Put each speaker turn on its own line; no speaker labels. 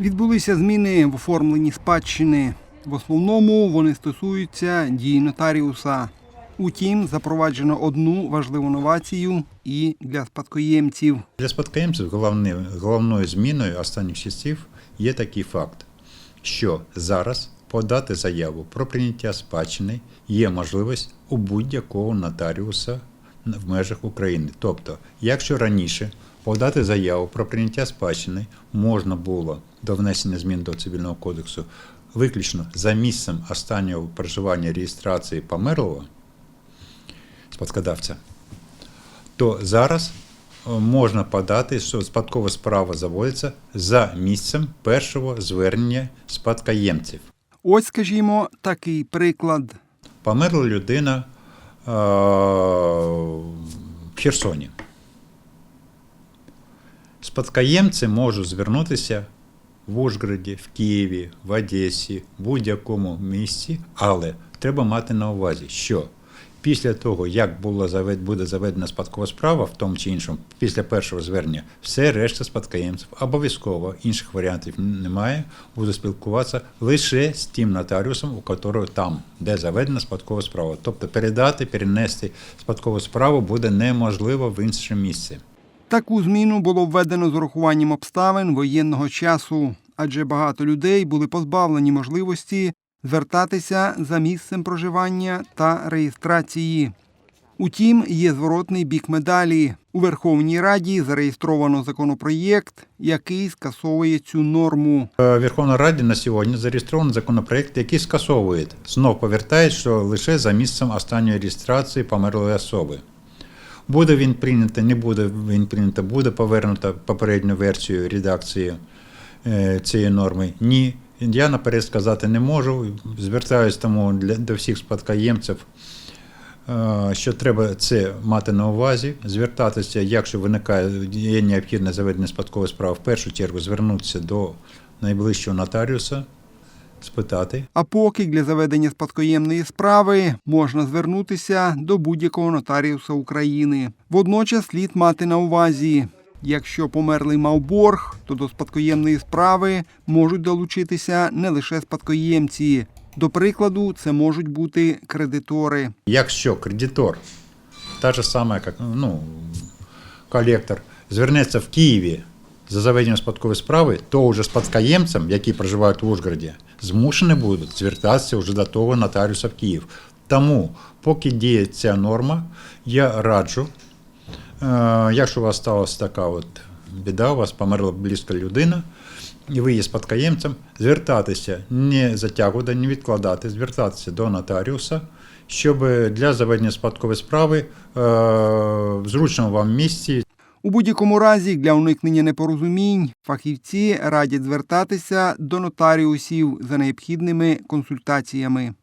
Відбулися зміни в оформленні спадщини. В основному вони стосуються дій нотаріуса. Утім, запроваджено одну важливу новацію і для спадкоємців.
Для спадкоємців головним, головною зміною останніх часів є такий факт, що зараз подати заяву про прийняття спадщини є можливість у будь-якого нотаріуса в межах України. Тобто, якщо раніше подати заяву про прийняття спадщини можна було до внесення змін до цивільного кодексу виключно за місцем останнього проживання реєстрації померлого спадкодавця, то зараз е, можна подати, що спадкова справа заводиться за місцем першого звернення спадкоємців.
Ось, скажімо, такий приклад.
Померла людина е, в Херсоні. Спадкоємці можуть звернутися в Ужгороді, в Києві, в Одесі, в будь-якому місці, але треба мати на увазі, що після того, як було завед, буде заведена спадкова справа, в тому чи іншому, після першого звернення, все решта спадкоємців обов'язково інших варіантів немає, буде спілкуватися лише з тим нотаріусом, у якого там, де заведена спадкова справа. Тобто передати, перенести спадкову справу буде неможливо в інше місце.
Таку зміну було введено з урахуванням обставин воєнного часу, адже багато людей були позбавлені можливості звертатися за місцем проживання та реєстрації. Утім, є зворотний бік медалі. У Верховній Раді зареєстровано законопроєкт, який скасовує цю норму.
Е, Верховна Раді на сьогодні зареєстрований законопроект, який скасовує, знов повертає, що лише за місцем останньої реєстрації померлої особи. Буде він прийнято, не буде він прийнято, буде повернута попередню версію редакції е, цієї норми. Ні. Я наперед сказати не можу. Звертаюсь тому для, до всіх спадкоємців, е, що треба це мати на увазі, звертатися, якщо виникає є необхідне заведення спадкової справи, в першу чергу звернутися до найближчого нотаріуса, спитати.
А поки для заведення спадкоємної справи можна звернутися до будь-якого нотаріуса України. Водночас слід мати на увазі, якщо померлий мав борг, то до спадкоємної справи можуть долучитися не лише спадкоємці. До прикладу, це можуть бути кредитори.
Якщо кредитор, та ж сама, як ну, колектор, звернеться в Києві за заведенням спадкової справи, то вже спадкоємцям, які проживають в Ужгороді, змушені будуть звертатися вже до того нотаріуса в Київ. Тому, поки діє ця норма, я раджу, е, якщо у вас сталася така от біда, у вас померла близька людина, і ви є спадкоємцем, звертатися, не затягувати, не відкладати, звертатися до нотаріуса, щоб для заведення спадкової справи е, в зручному вам місці
У будь-якому разі, для уникнення непорозумінь, фахівці радять звертатися до нотаріусів за необхідними консультаціями.